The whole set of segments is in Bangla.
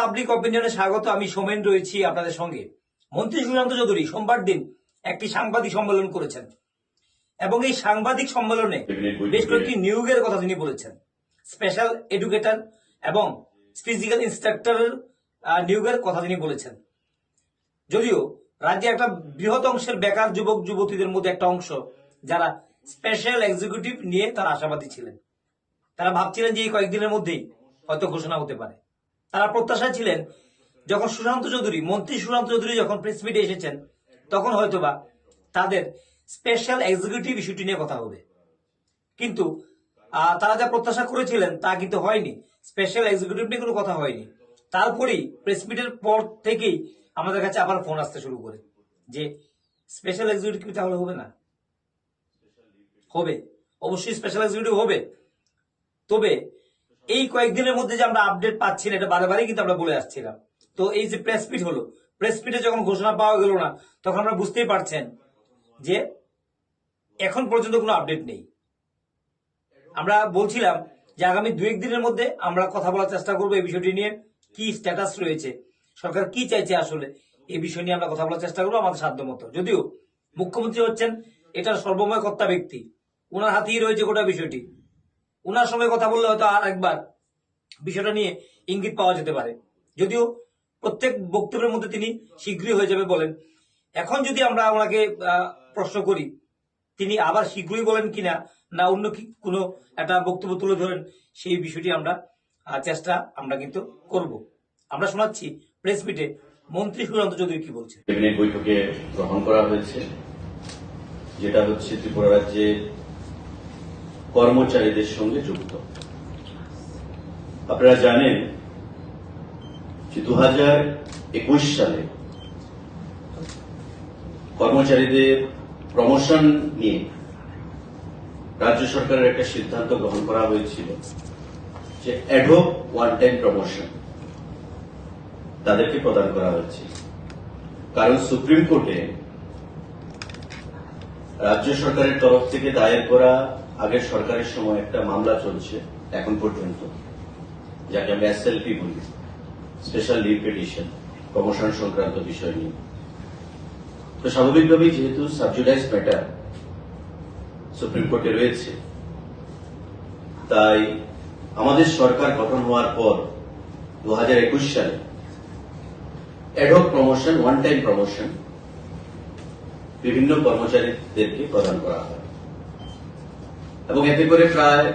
পাবলিক অপিনিয়নে স্বাগত, আমি সোমেন রয়েছি আপনাদের সঙ্গে। মন্ত্রী সুশান্ত চৌধুরী সোমবার দিন একটি সাংবাদিক সম্মেলন করেছেন। এবং এই সাংবাদিক সম্মেলনে বেশ কয়েকটি নিয়োগের কথা তিনি বলেছেন। স্পেশাল এডুকেটর এবং ফিজিক্যাল ইনস্ট্রাক্টরের নিয়োগের কথা তিনি বলেছেন। যদিও রাজ্যে একটা বৃহৎ অংশের বেকার যুবক, যুবতীদের মধ্যে একটা অংশ যারা স্পেশাল এক্সিকিউটিভ নিয়ে তারা আশাবাদী ছিলেন। তারা ভাবছিলেন যে এই কয়েকদিনের মধ্যেই হয়তো ঘোষণা হতে পারে। তারা প্রত্যাশায় ছিলেন, যখন সুশান্ত চৌধুরী, মন্ত্রী সুশান্ত চৌধুরী যখন প্রেস মিটে এসেছেন, তখন হয়তোবা তাদের স্পেশাল এক্সিকিউটিভ ইস্যুটি নিয়ে কথা হবে। কিন্তু তারা যা প্রত্যাশা করেছিলেন তা কিন্তু হয়নি। স্পেশাল এক্সিকিউটিভ নিয়ে কোনো কথা হয়নি। তারপরেই প্রেস মিটের পর থেকেই আমাদের কাছে আবার ফোন আসতে শুরু করে যে স্পেশাল এক্সিকিউটিভ তাহলে হবে না? হবে। অবশ্যই স্পেশাল এক্সিকিউটিভ হবে। তবে এই কয়েকদিনের মধ্যে যে আমরা আপডেট পাচ্ছি না এটা বারে কিন্তু আমরা বলে আসছিলাম। তো এই যে প্রেসপিট হলো প্রেসপিটে যখন ঘোষণা পাওয়া গেল না, তখন আমরা বুঝতেই পারছেন যে এখন পর্যন্ত কোনো আপডেট নেই। আমরা বলছিলাম যে আগামী দু একদিনের মধ্যে আমরা কথা বলার চেষ্টা করব এই বিষয়টি নিয়ে, কি স্ট্যাটাস রয়েছে, সরকার কি চাইছে আসলে, এই বিষয় নিয়ে আমরা কথা বলার চেষ্টা করব আমাদের সাধ্য মতো। যদিও মুখ্যমন্ত্রী হচ্ছেন, এটার সর্বময় কর্তা ব্যক্তি ওনার হাতেই রয়েছে গোটা বিষয়টি। ওনার সঙ্গে কথা বললে হয়তো আর একবার বিষয়টা নিয়ে ইঙ্গিত পাওয়া যেতে পারে। যদিও প্রত্যেক বক্তব্যের মধ্যে তিনি শীঘ্রই হয়ে যাবে বলেন। এখন যদি আমরা ওনাকে প্রশ্ন করি, তিনি আবার শীঘ্রই বলেন কিনা না অন্য কি কোনো একটা বক্তব্য তুলে ধরেন, সেই বিষয়টি আমরা চেষ্টা আমরা কিন্তু করব। আমরা শোনাচ্ছি প্রেস মিটে মন্ত্রী সুশান্ত চৌধুরী কি বলছেন। বৈঠকে গ্রহণ করা হয়েছে, যেটা হচ্ছে ত্রিপুরা রাজ্যের কর্মচারীদের সঙ্গে যুক্ত। আপনারা জানেন যে দু হাজার একুশ সালে কর্মচারীদের প্রমোশন নিয়ে রাজ্য সরকারের একটা সিদ্ধান্ত গ্রহণ করা হয়েছিল যে অ্যাডোপ ওয়ান টাইম প্রমোশন তাদেরকে প্রদান করা হচ্ছে কারণ সুপ্রিম কোর্টে রাজ্য সরকারের তরফ থেকে দায়ের করা আগের সরকারের সময় একটা মামলা চলছে, এখন পর্যন্ত, যাকে আমরা এসএলপি বলি স্পেশাল লিভ পিটিশন প্রমোশন সংক্রান্ত বিষয় নিয়ে। তো স্বাভাবিকভাবেই যেহেতু সাবজুডাইজ ম্যাটার সুপ্রিম কোর্টে রয়েছে, তাই আমাদের সরকার গঠন হওয়ার পর দু হাজার একুশ সালে ad hoc promotion one time promotion বিভিন্ন কর্মচারীদেরকে প্রদান করা হয়। এবং এতে করে প্রায়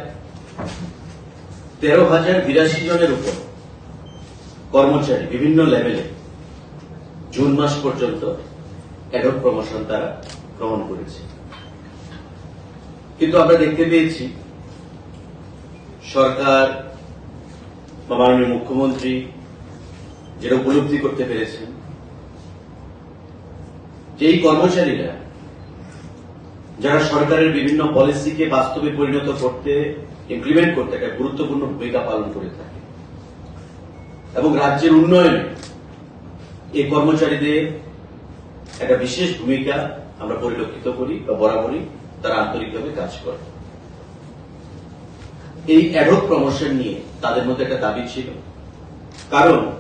তেরো হাজার বিরাশি জনের উপর কর্মচারী বিভিন্ন লেভেলে জুন মাস পর্যন্ত অ্যাডহক প্রমোশন তারা গ্রহণ করেছে। কিন্তু আমরা দেখতে পেয়েছি সরকার বা মাননীয় মুখ্যমন্ত্রী যেটা উপলব্ধি করতে পেরেছেন যে এই কর্মচারীরা যারা সরকারের বিভিন্ন পলিসিকে বাস্তবে পরিণত করতে ইমপ্লিমেন্ট করতে একটা গুরুত্বপূর্ণ ভূমিকা পালন করে থাকে। এবং রাজ্যের উন্নয়নে এই কর্মচারীদের একটা বিশেষ ভূমিকা আমরা পরিলক্ষিত করি বা বরাবরই তারা আন্তরিকভাবে কাজ করে। এই অ্যাডক প্রমোশন নিয়ে তাদের মধ্যে একটা দাবি ছিল। কারণ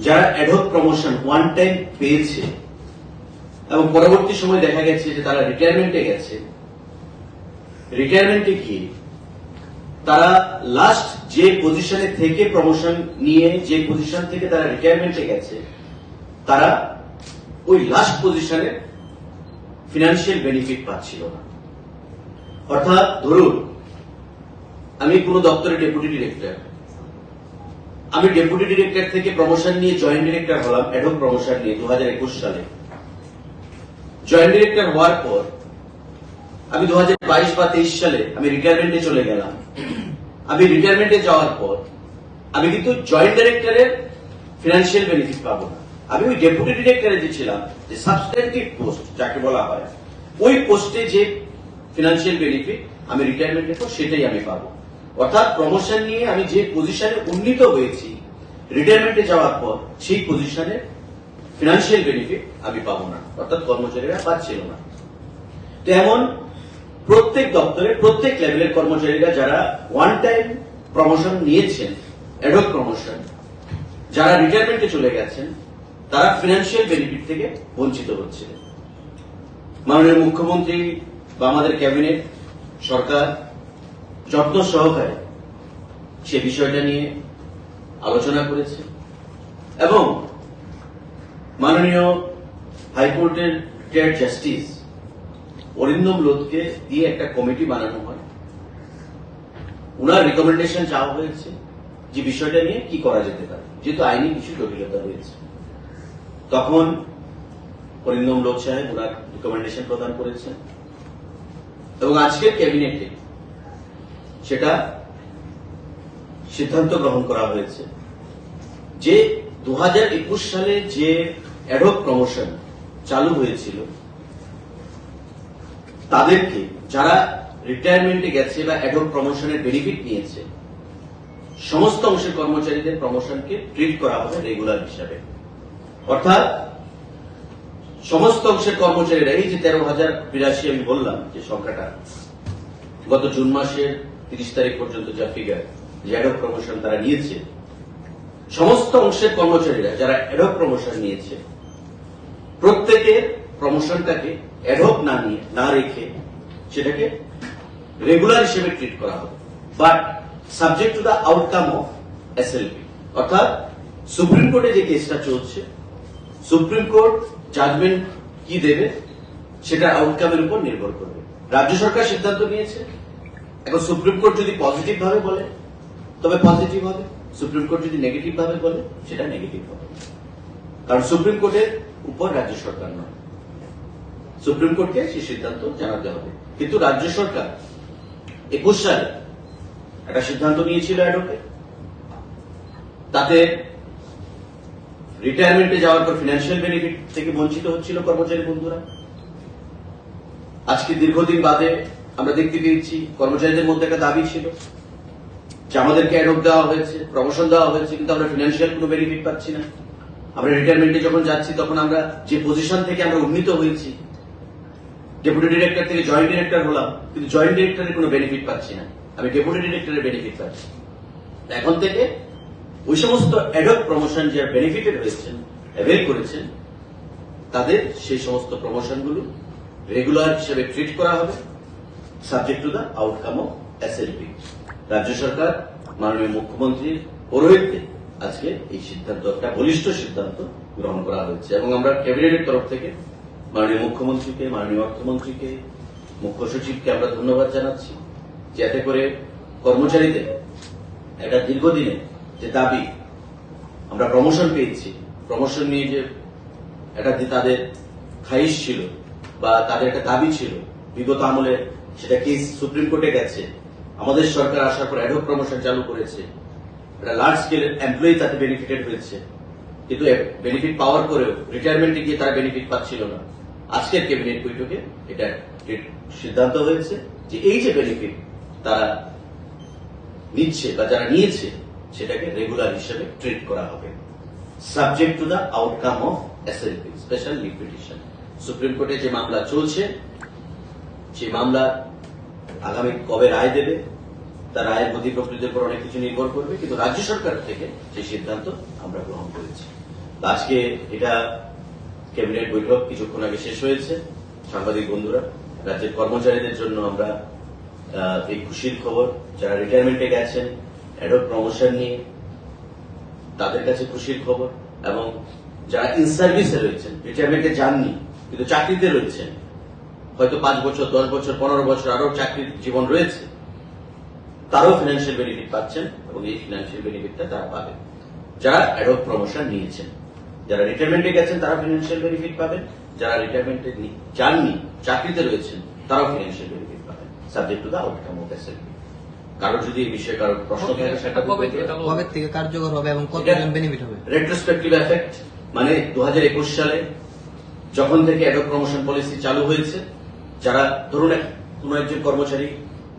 যারা অ্যাডক প্রমোশন ওয়ান টাইম পেয়েছে এবং পরবর্তী সময় দেখা গেছে যে তারা রিটায়ারমেন্টে গেছে। রিটায়ারমেন্টে গিয়ে তারা লাস্ট যে পজিশনে থেকে প্রমোশন নিয়ে যে পজিশন থেকে তারা রিটায়ারমেন্টে গেছে, তারা ওই লাস্ট পজিশনে ফিনান্সিয়াল বেনিফিট পাচ্ছিল না। অর্থাৎ ধরুন, আমি কোন দপ্তরের ডেপুটি ডিরেক্টর আমি ডেপুটি ডিরেক্টর থেকে প্রমোশন নিয়ে জয়েন্ট ডিরেক্টর হলাম অ্যাডক প্রমোশন নিয়ে দু হাজার একুশ সালে। জয়েন্ট ডিরেক্টর হওয়ার পর আমি দু হাজার বাইশ বা তেইশ সালে আমি রিটায়ারমেন্টে চলে গেলাম। আমি রিটায়ারমেন্টে যাওয়ার পর আমি কিন্তু জয়েন্ট ডিরেক্টরের ফিনান্সিয়াল বেনিফিট পাবো না। আমি ওই ডেপুটি ডিরেক্টরে যে ছিলাম, যে সাবস্ট্যান্টিভ পোস্ট যাকে বলা হয়, ওই পোস্টে যে ফিনান্সিয়াল বেনিফিট আমি রিটায়ারমেন্টের পর সেটাই আমি পাবো। অর্থাৎ প্রমোশন নিয়ে আমি যে পজিশনে উন্নীত হয়েছি রিটায়ারমেন্টে যাওয়ার পর সেই পজিশনে ফিনান্সিয়াল বেনিফিট আমি পাবো না, অর্থাৎ কর্মচারীরা পাচ্ছিল না। তো এমন প্রত্যেক দপ্তরে, প্রত্যেক লেভেলের কর্মচারীরা যারা ওয়ান টাইম প্রমোশন নিয়েছেন অ্যাডক প্রমোশন যারা রিটায়ারমেন্টে চলে গেছেন, তারা ফিনান্সিয়াল বেনিফিট থেকে বঞ্চিত হচ্ছিলেন মাননীয় মুখ্যমন্ত্রী বা আমাদের ক্যাবিনেট সরকার যত্ন সহকারে সে বিষয়টা নিয়ে আলোচনা করেছে। এবং মাননীয় হাইকোর্টের রিটায়ার্ড জাস্টিস অরিন্দম লোধকে দিয়ে একটা কমিটি বানানো হয়। উনার রিকমেন্ডেশন চাওয়া হয়েছে যে বিষয়টা নিয়ে কি করা যেতে পারে। যেহেতু আইনি কিছু জটিলতা রয়েছে। তখন অরিন্দম লোধ সাহেব ওনার রিকমেন্ডেশন প্রদান করেছেন। এবং আজকের ক্যাবিনেটে সেটা সিদ্ধান্ত গ্রহণ করা হয়েছে যে দু হাজার একুশ সালে যে অ্যাডক প্রমোশন চালু হয়েছিল। তাদেরকে যারা রিটায়ারমেন্টে গেছে বা অ্যাডক প্রমোশনের বেনিফিট নিয়েছে, সমস্ত অংশের কর্মচারীদের প্রমোশনকে ট্রিট করা হবে রেগুলার হিসাবে। অর্থাৎ সমস্ত অংশের কর্মচারীরা এই যে তেরো হাজার বিরাশি আমি বললাম যে সংখ্যাটা, গত জুন মাসের তিরিশ তারিখ পর্যন্ত যা ফিগার যে অ্যাডক প্রমোশন তারা নিয়েছে, সমস্ত অংশের কর্মচারীরা যারা অ্যাডক প্রমোশন নিয়েছে প্রত্যেকের প্রমোশনটাকে অ্যাডক না নিয়ে, না রেখে সেটাকে রেগুলার হিসেবে ট্রিট করা হবে but subject to the outcome of SLP অর্থাৎ সুপ্রিম কোর্টে যে কেসটা চলছে সুপ্রিম কোর্ট জাজমেন্ট কি দেবে? সেটা আউটকামের উপর নির্ভর করবে। রাজ্য সরকার সিদ্ধান্ত নিয়েছে। এখন সুপ্রিম কোর্ট যদি পজিটিভ ভাবে বলে, তবে পজিটিভ হবে। সুপ্রিম কোর্ট যদি নেগেটিভ ভাবে বলে, সেটা নেগেটিভ হবে। কারণ সুপ্রিম কোর্টের উপর রাজ্য সরকার নয়। সুপ্রিম কোর্টকে সেই সিদ্ধান্ত জানাতে হবে। কিন্তু রাজ্য সরকার একুশ সালে একটা সিদ্ধান্ত নিয়েছিল অ্যাডোকে। তাতে রিটায়ারমেন্টে যাওয়ার পর ফিনান্সিয়াল বেনিফিট থেকে বঞ্চিত হচ্ছিল কর্মচারী বন্ধুরা। আজকে দীর্ঘদিন বাদে আমরা দেখতে পেয়েছি কর্মচারীদের মধ্যে একটা দাবি ছিল যে আমাদেরকে অ্যাডপ দেওয়া হয়েছে প্রমোশন দেওয়া হয়েছে, কিন্তু আমরা ফিনান্সিয়াল কোনো বেনিফিট পাচ্ছি না। আমরা রিটায়ারমেন্টে যখন যাচ্ছি, তখন আমরা যে পজিশন থেকে আমরা উন্নীত হয়েছি ডেপুটি ডিরেক্টর থেকে জয়েন্ট ডিরেক্টর হলাম, কিন্তু জয়েন্ট ডিরেক্টরের কোনো বেনিফিট পাচ্ছি না। আমি ডেপুটি ডিরেক্টরের বেনিফিট পাচ্ছি। এখন থেকে ওই সমস্ত অ্যাডক প্রমোশন যে বেনিফিটেড হয়েছেন অ্যাভেল করেছেন, তাদের সেই সমস্ত প্রমোশনগুলো রেগুলার হিসেবে ট্রিট করা হবে subject to the outcome of SLP রাজ্য সরকার, মাননীয় মুখ্যমন্ত্রীর পৌরোহিত্যে আজকে এই সিদ্ধান্ত, একটা বলিষ্ঠ সিদ্ধান্ত গ্রহণ করা হয়েছে। এবং আমরা ক্যাবিনেটের তরফ থেকে, মাননীয় মুখ্যমন্ত্রীকে, মাননীয় অর্থমন্ত্রীকে, মুখ্য সচিবকে আমরা ধন্যবাদ জানাচ্ছি যাতে করে কর্মচারীদের একটা দীর্ঘদিনে যে দাবি আমরা প্রমোশন পেয়েছি প্রমোশন নিয়ে যে একটা তাদের খাইশ ছিল বা তাদের একটা দাবি ছিল, বিগত আমলে সেটা কেস সুপ্রিম কোর্টে গেছে। আমাদের সরকার আসার পর অ্যাডক প্রমোশন চালু করেছে। লার্জ স্কেলের এমপ্লয়ি তাতে বেনিফিটেড হয়েছে। কিন্তু বেনিফিট পাওয়ার পরেও রিটায়ারমেন্টে গিয়ে তারা বেনিফিট পাচ্ছিল না। আজকের ক্যাবিনেট বৈঠকে এটা সিদ্ধান্ত হয়েছে যে এই যে বেনিফিট তারা নিচ্ছে বা যারা নিয়েছে, সেটাকে রেগুলার হিসেবে ট্রিট করা হবে। Subject to the outcome of SLP special leave petition supreme কোর্টে যে মামলা চলছে, সেই মামলা আগামী কবে রায় দেবে তার আয়ের গতি প্রকৃতির উপর অনেক কিছু নির্ভর করবে, কিন্তু রাজ্য সরকার থেকে সেই সিদ্ধান্ত আমরা গ্রহণ করেছি। আজকে এটা ক্যাবিনেট বৈঠক কিছুক্ষণ আগে শেষ হয়েছে। সাংবাদিক বন্ধুরা, রাজ্যের কর্মচারীদের জন্য আমরা এই খুশির খবর, যারা রিটায়ারমেন্টে গেছেন অ্যাডক প্রমোশন নিয়ে তাদের কাছে খুশির খবর এবং যারা ইন সার্ভিসে রয়েছেন রিটায়ারমেন্টে যাননি, কিন্তু চাকরিতে রয়েছেন, হয়তো পাঁচ বছর, দশ বছর, পনেরো বছর আরও চাকরির জীবন রয়েছে তারাও ফিনান্সিয়াল বেনিফিট পাচ্ছেন এবং এই ফিনান্সিয়াল বেনিফিটটা তারা পাবেন যারা অ্যাডক প্রমোশন নিয়েছেন যারা রিটায়ারমেন্টে গেছেন তারা ফিনান্সিয়াল বেনিফিট পাবেন। যারা রিটায়ারমেন্টে যাননি চাকরিতে রয়েছেন তারাও ফিনান্সিয়াল বেনিফিট পাবেন। Subject to the outcome of SLP কারও যদি এই বিষয়ে কারও প্রশ্ন থাকে সেটা কবে থেকে? চালু হবে? থেকে কার্যকর হবে এবং কতজন বেনিফিট হবে? রেট্রোস্পেক্টিভ এফেক্ট মানে দু হাজার একুশ সালে যখন থেকে অ্যাডক প্রমোশন পলিসি চালু হয়েছে যারা ধরুন এক- কোন একজন কর্মচারী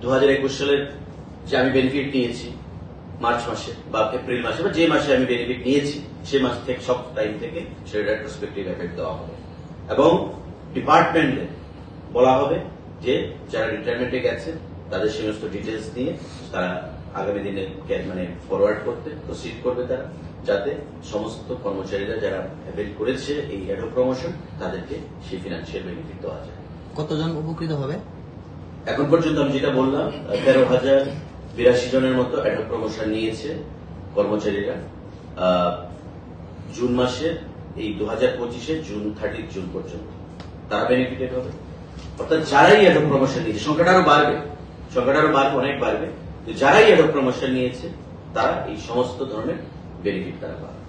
দু সালের যে আমি বেনিফিট নিয়েছি মার্চ মাসে বা এপ্রিল মাসে বা যে মাসে আমি বেনিফিট নিয়েছি সে মাস থেকে সব টাইম থেকে সেটা রেট্রোস্পেক্টিভ এফেক্ট দেওয়া হবে। এবং ডিপার্টমেন্টে বলা হবে যে যারা রিটায়ারমেন্টে গেছে তাদের সমস্ত ডিটেলস নিয়ে তারা আগামী দিনে মানে ফরওয়ার্ড করতে প্রসিড করবে তারা যাতে সমস্ত কর্মচারীরা যারা অ্যাভেল করেছে এই অ্যাডো প্রমোশন তাদেরকে সেই ফিনান্সিয়াল বেনিফিট দেওয়া যায়। কতজন উপকৃত হবে? এখন পর্যন্ত আমি যেটা বললাম তেরো হাজার বিরাশি জনের মতো অ্যাডো প্রমোশন নিয়েছে কর্মচারীরা। জুন মাসে এই দু হাজার পঁচিশে জুন থার্টি জুন পর্যন্ত। তারা বেনিফিটেড হবে। অর্থাৎ যারাই অ্যাডো প্রমোশন নিয়েছে, সংখ্যাটা আরও বাড়বে। সংখ্যাটা আরও বাড়বে, অনেক বাড়বে। তো যারাই অ্যাডো প্রমোশন নিয়েছে, তারা এই সমস্ত ধরনের বেনিফিট তারা পাবে।